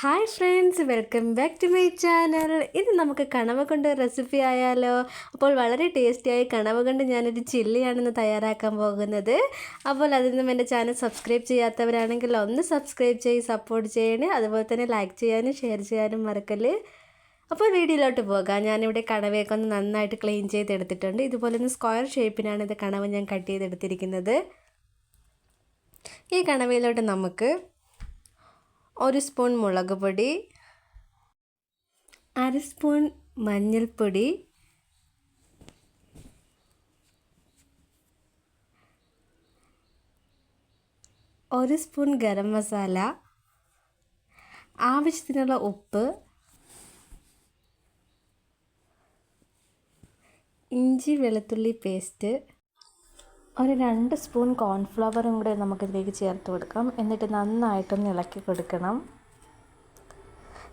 Hi friends welcome back to my channel ഇത് നമുക്ക് കണവ കൊണ്ട് റെസിപ്പി ആയാലോ? അപ്പോൾ വളരെ ടേസ്റ്റിയായി കണവ കൊണ്ട് ഞാനൊരു ചില്ലിയാണെന്ന് തയ്യാറാക്കാൻ പോകുന്നത്. അപ്പോൾ അതിൽ നിന്നും എന്റെ ചാനൽ സബ്സ്ക്രൈബ് ചെയ്യാത്തവരാണെങ്കിൽ ഒന്ന് സബ്സ്ക്രൈബ് ചെയ്ത് സപ്പോർട്ട് ചെയ്യണേ. അതുപോലെ തന്നെ ലൈക്ക് ചെയ്യാനും ഷെയർ ചെയ്യാനും മറക്കല്ലേ? അപ്പോൾ വീഡിയോയിലോട്ട് പോകാം. ഞാനിവിടെ കണവയൊക്കെ ഒന്ന് നന്നായിട്ട് ക്ലീൻ ചെയ്തെടുത്തിട്ടുണ്ട്. ഇതുപോലെ ഒന്ന് സ്ക്വയർ ഷേപ്പിനാണ് ഇത് കണവ ഞാൻ കട്ട് ചെയ്തെടുത്തിരിക്കുന്നത്. ഈ കണവയിലോട്ട് നമുക്ക് ഒരു സ്പൂൺ മുളക് പൊടി അര സ്പൂൺ മഞ്ഞൾപ്പൊടി ഒരു സ്പൂൺ ഗരം മസാല ആവശ്യത്തിനുള്ള ഉപ്പ് ഇഞ്ചി വെളുത്തുള്ളി പേസ്റ്റ് ഒരു രണ്ട് സ്പൂൺ കോൺഫ്ലവറും കൂടെ നമുക്കിതിലേക്ക് ചേർത്ത് കൊടുക്കാം. എന്നിട്ട് നന്നായിട്ടൊന്ന് ഇളക്കി കൊടുക്കണം.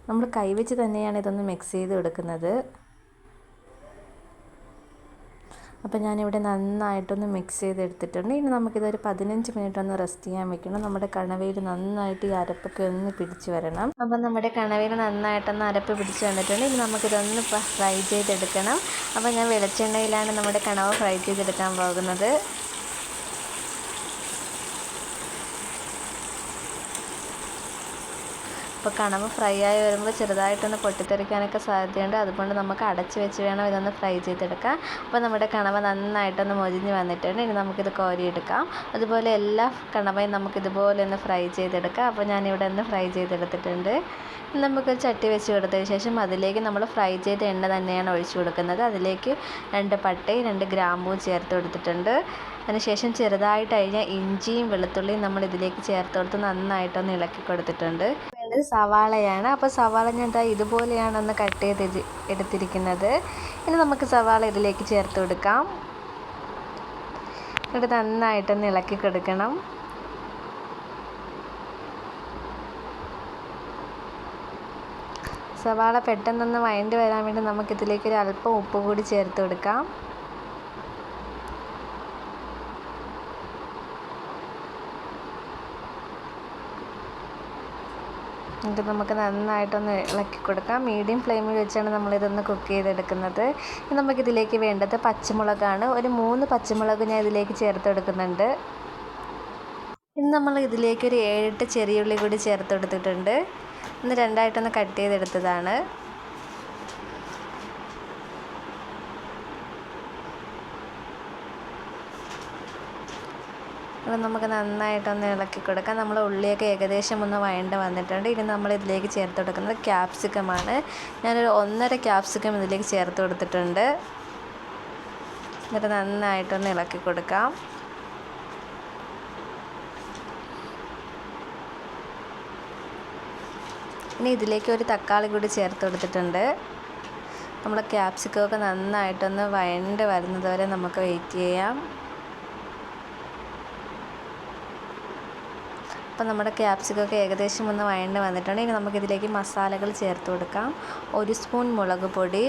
നമ്മൾ കൈവച്ച് തന്നെയാണ് ഇതൊന്ന് മിക്സ് ചെയ്ത് കൊടുക്കുന്നത് അപ്പോൾ ഞാനിവിടെ നന്നായിട്ടൊന്ന് മിക്സ് ചെയ്തെടുത്തിട്ടുണ്ട് ഇനി നമുക്കിതൊരു പതിനഞ്ച് മിനിറ്റ് ഒന്ന് റെസ്റ്റ് ചെയ്യാൻ വെക്കണം. നമ്മുടെ കണവയിൽ നന്നായിട്ട് ഈ അരപ്പൊക്കെ ഒന്ന് പിടിച്ച് വരണം. അപ്പോൾ നമ്മുടെ കണവയിൽ നന്നായിട്ടൊന്ന് അരപ്പ് പിടിച്ച് വന്നിട്ടുണ്ട്. ഇനി നമുക്കിതൊന്ന് ഫ്രൈ ചെയ്തെടുക്കണം. അപ്പോൾ ഞാൻ വെളിച്ചെണ്ണയിലാണ് നമ്മുടെ കണവ ഫ്രൈ ചെയ്തെടുക്കാൻ പോകുന്നത്. അപ്പോൾ കണവ് ഫ്രൈ ആയി വരുമ്പോൾ ചെറുതായിട്ടൊന്ന് പൊട്ടിത്തെറിക്കാനൊക്കെ സാധ്യതയുണ്ട്. അതുകൊണ്ട് നമുക്ക് അടച്ച് വെച്ച് വേണം ഇതൊന്ന് ഫ്രൈ ചെയ്തെടുക്കാം അപ്പോൾ നമ്മുടെ കണവ നന്നായിട്ടൊന്ന് മൊരിഞ്ഞ് വന്നിട്ടുണ്ട്. ഇനി നമുക്കിത് കോരിയെടുക്കാം. അതുപോലെ എല്ലാ കണവയും നമുക്കിതുപോലെ ഒന്ന് ഫ്രൈ ചെയ്തെടുക്കാം. അപ്പോൾ ഞാനിവിടെ ഒന്ന് ഫ്രൈ ചെയ്തെടുത്തിട്ടുണ്ട്. നമുക്ക് ചട്ടി വെച്ച് കൊടുത്തതിന് ശേഷം അതിലേക്ക് നമ്മൾ ഫ്രൈ ചെയ്ത എണ്ണ തന്നെയാണ് ഒഴിച്ചു കൊടുക്കുന്നത്. അതിലേക്ക് രണ്ട് പട്ടയും രണ്ട് ഗ്രാമ്പും ചേർത്ത് കൊടുത്തിട്ടുണ്ട്. അതിനുശേഷം ചെറുതായിട്ട് അരിഞ്ഞ ഇഞ്ചിയും വെളുത്തുള്ളിയും നമ്മൾ ഇതിലേക്ക് ചേർത്ത് കൊടുത്ത് നന്നായിട്ടൊന്ന് ഇളക്കി കൊടുത്തിട്ടുണ്ട്. വേണ്ടത് സവാളയാണ്. അപ്പോൾ സവാള ഞാൻ ഇതാ ഇതുപോലെയാണ് ഒന്ന് കട്ട് ചെയ്ത് എടുത്തിരിക്കുന്നത്. ഇനി നമുക്ക് സവാള ഇതിലേക്ക് ചേർത്ത് കൊടുക്കാം. എന്നിട്ട് നന്നായിട്ടൊന്ന് ഇളക്കി കൊടുക്കണം. സവാള പെട്ടെന്നൊന്ന് വഴണ്ടി വരാൻ വേണ്ടി നമുക്കിതിലേക്ക് ഒരു അല്പം ഉപ്പ് കൂടി ചേർത്ത് കൊടുക്കാം. എന്നിട്ട് നമുക്ക് നന്നായിട്ടൊന്ന് ഇളക്കി കൊടുക്കാം. മീഡിയം ഫ്ലെയിമിൽ വെച്ചാണ് നമ്മളിതൊന്ന് കുക്ക് ചെയ്തെടുക്കുന്നത്. നമുക്കിതിലേക്ക് വേണ്ടത് പച്ചമുളകാണ്. ഒരു മൂന്ന് പച്ചമുളക് ഞാൻ ഇതിലേക്ക് ചേർത്തെടുക്കുന്നുണ്ട്. ഇനി നമ്മൾ ഇതിലേക്ക് ഒരു ഏഴെട്ട് ചെറിയുള്ളി കൂടി ചേർത്തെടുത്തിട്ടുണ്ട്. ഇന്ന് രണ്ടായിട്ടൊന്ന് കട്ട് ചെയ്തെടുത്തതാണ്. അപ്പോൾ നമുക്ക് നന്നായിട്ടൊന്ന് ഇളക്കി കൊടുക്കാം. നമ്മൾ ഉള്ളിയൊക്കെ ഏകദേശം ഒന്ന് വഴണ്ട് വന്നിട്ടുണ്ട്. ഇനി നമ്മൾ ഇതിലേക്ക് ചേർത്ത് കൊടുക്കുന്നത് ക്യാപ്സിക്കമാണ്. ഞാനൊരു ഒന്നര ക്യാപ്സിക്കം ഇതിലേക്ക് ചേർത്ത് കൊടുത്തിട്ടുണ്ട്. എന്നിട്ട് നന്നായിട്ടൊന്ന് ഇളക്കി കൊടുക്കാം. ഇനി ഇതിലേക്ക് ഒരു തക്കാളി കൂടി ചേർത്ത് കൊടുത്തിട്ടുണ്ട്. നമ്മൾ ക്യാപ്സിക്കമൊക്കെ നന്നായിട്ടൊന്ന് വഴണ്ട് വരുന്നതുവരെ നമുക്ക് വെയിറ്റ് ചെയ്യാം. അപ്പം നമ്മുടെ ക്യാപ്സിക്കൊക്കെ ഏകദേശം ഒന്ന് വഴണ്ട് വന്നിട്ടുണ്ട്. ഇനി നമുക്കിതിലേക്ക് മസാലകൾ ചേർത്ത് കൊടുക്കാം. ഒരു സ്പൂൺ മുളക് പൊടി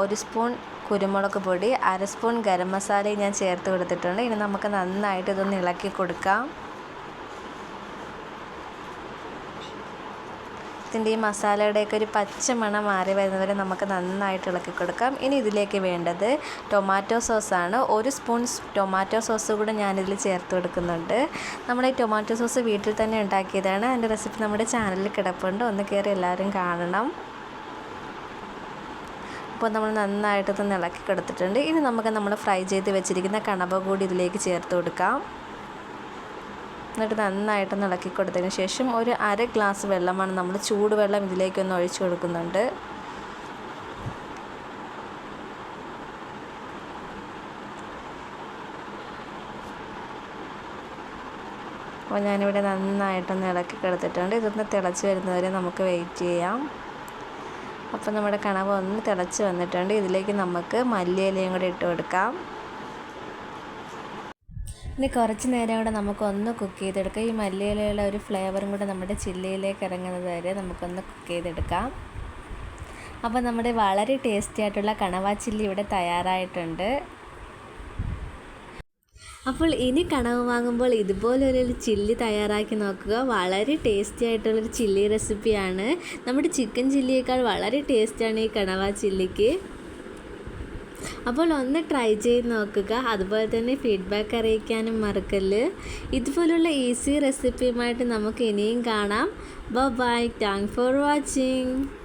ഒരു സ്പൂൺ കുരുമുളക് പൊടി അര സ്പൂൺ ഗരം മസാലയും ഞാൻ ചേർത്ത് കൊടുത്തിട്ടുണ്ട്. ഇനി നമുക്ക് നന്നായിട്ട് ഇതൊന്ന് ഇളക്കി കൊടുക്കാം. ഇതിന്റെ ഈ മസാലയുടെയൊക്കെ ഒരു പച്ച മണം മാറി വരുന്നവരെ നമുക്ക് നന്നായിട്ട് ഇളക്കി കൊടുക്കാം. ഇനി ഇതിലേക്ക് വേണ്ടത് ടൊമാറ്റോ സോസാണ്. ഒരു സ്പൂൺ ടൊമാറ്റോ സോസ് കൂടെ ഞാനിതിൽ ചേർത്ത് കൊടുക്കുന്നുണ്ട്. നമ്മൾ ഈ ടൊമാറ്റോ സോസ് വീട്ടിൽ തന്നെ ഉണ്ടാക്കിയതാണ്. അതിന്റെ റെസിപ്പി നമ്മുടെ ചാനലിൽ കിടപ്പുണ്ട്. ഒന്ന് കയറി എല്ലാവരും കാണണം. അപ്പോൾ നമ്മൾ നന്നായിട്ടൊന്ന് ഇളക്കി കൊടുത്തിട്ടുണ്ട്. ഇനി നമുക്ക് നമ്മൾ ഫ്രൈ ചെയ്ത് വെച്ചിരിക്കുന്ന കണവ കൂടി ഇതിലേക്ക് ചേർത്ത് കൊടുക്കാം. എന്നിട്ട് നന്നായിട്ടൊന്ന് ഇളക്കി കൊടുത്തതിന് ശേഷം ഒരു അര ഗ്ലാസ് വെള്ളമാണ് നമ്മൾ ചൂടുവെള്ളം ഇതിലേക്കൊന്ന് ഒഴിച്ചു കൊടുക്കുന്നുണ്ട്. അപ്പോൾ ഞാനിവിടെ നന്നായിട്ടൊന്ന് ഇളക്കി കൊടുത്തിട്ടുണ്ട്. ഇതൊന്ന് തിളച്ച് വരുന്നവരെ നമുക്ക് വെയിറ്റ് ചെയ്യാം. അപ്പോൾ നമ്മുടെ കണവ ഒന്ന് തിളച്ച് വന്നിട്ടുണ്ട്. ഇതിലേക്ക് നമുക്ക് മല്ലിയിലയും കൂടി ഇട്ട് കൊടുക്കാം. ഇനി കുറച്ച് നേരം കൂടെ നമുക്കൊന്ന് കുക്ക് ചെയ്തെടുക്കാം. ഈ മല്ലിയിലയുള്ള ഒരു ഫ്ലേവറും കൂടെ നമ്മുടെ ചില്ലിയിലേക്ക് ഇറങ്ങുന്നത് വരെ നമുക്കൊന്ന് കുക്ക് ചെയ്തെടുക്കാം. അപ്പോൾ നമ്മുടെ വളരെ ടേസ്റ്റി ആയിട്ടുള്ള കണവാ ചില്ലി ഇവിടെ തയ്യാറായിട്ടുണ്ട്. അപ്പോൾ ഇനി കണവ് വാങ്ങുമ്പോൾ ഇതുപോലൊരു ചില്ലി തയ്യാറാക്കി നോക്കുക. വളരെ ടേസ്റ്റി ആയിട്ടുള്ളൊരു ചില്ലി റെസിപ്പിയാണ് നമ്മുടെ ചിക്കൻ ചില്ലിയേക്കാൾ വളരെ ടേസ്റ്റിയാണ് ഈ കണവ ചില്ലിക്ക്. അപ്പോൾ ഒന്ന് ട്രൈ ചെയ്ത് നോക്കുക. അതുപോലെ തന്നെ ഫീഡ്ബാക്ക് അറിയിക്കാനും മറക്കല്ല്. ഇതുപോലുള്ള ഈസി റെസിപ്പിയുമായിട്ട് നമുക്ക് ഇനിയും കാണാം. Bye thank for watching